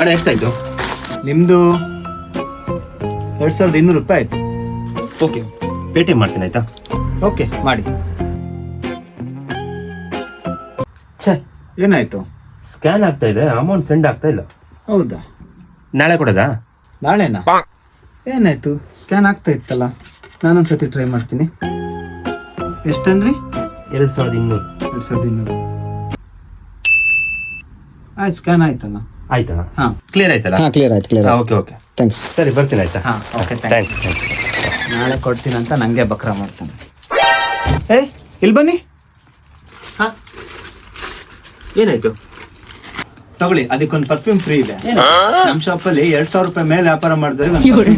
ಅಣ್ಣ ಎಷ್ಟಾಯ್ತು? ನಿಮ್ಮದು ಎರಡು ಸಾವಿರದ ಇನ್ನೂರು ರೂಪಾಯಿ ಆಯಿತು. ಓಕೆ ಪೇ ಟಿ ಎಂ ಮಾಡ್ತೀನಿ ಆಯಿತಾ? ಓಕೆ ಮಾಡಿ. ಛೇ ಏನಾಯಿತು? ಸ್ಕ್ಯಾನ್ ಆಗ್ತಾ ಇದೆ ಅಮೌಂಟ್ ಸೆಂಡ್ ಆಗ್ತಾ ಇಲ್ಲ. ಹೌದಾ? ನಾಳೆ ಕೊಡೋದಾ? ನಾಳೆನಾ? ಏನಾಯ್ತು? ಸ್ಕ್ಯಾನ್ ಆಗ್ತಾ ಇತ್ತಲ್ಲ ನಾನೊಂದ್ಸತಿ ಟ್ರೈ ಮಾಡ್ತೀನಿ. ಎಷ್ಟಂದ್ರಿ? ಎರಡು ಸಾವಿರದ ಇನ್ನೂರು. ಎರಡು ಸಾವಿರದ ಇನ್ನೂರು. ಆಯ್ತು ಸ್ಕ್ಯಾನ್ ಆಯ್ತಲ್ಲ. ಆಯ್ತಾ? ಹಾಂ. ಕ್ಲಿಯರ್ ಆಯ್ತಲ್ಲ? ಹಾಂ ಕ್ಲಿಯರ್ ಆಯ್ತು ಕ್ಲಿಯರ್ ಓಕೆ ಓಕೆ ಥ್ಯಾಂಕ್ಸ್ ಸರಿ ಬರ್ತೀನಿ ಆಯ್ತಾ? ಹಾಂ ಓಕೆ ಥ್ಯಾಂಕ್ಸ್ ಥ್ಯಾಂಕ್ಸ್ ನಾಳೆ ಕೊಡ್ತೀನಿ ಅಂತ ನಂಗೆ ಬಕ್ರ ಮಾಡ್ತಾನೆ. ಏಯ್ ಇಲ್ಲಿ ಬನ್ನಿ. ಹಾಂ. ಏನಾಯ್ತು? ತಗೊಳ್ಳಿ ಅದಕ್ಕೊಂದು ಪರ್ಫ್ಯೂಮ್ ಫ್ರೀ ಇದೆ. ನಮ್ಮ ಶಾಪಲ್ಲಿ ಎರಡು ಸಾವಿರ ರೂಪಾಯಿ ಮೇಲೆ ವ್ಯಾಪಾರ ಮಾಡಿದ್ರೆ ಕೊಡ್ತೀನಿ.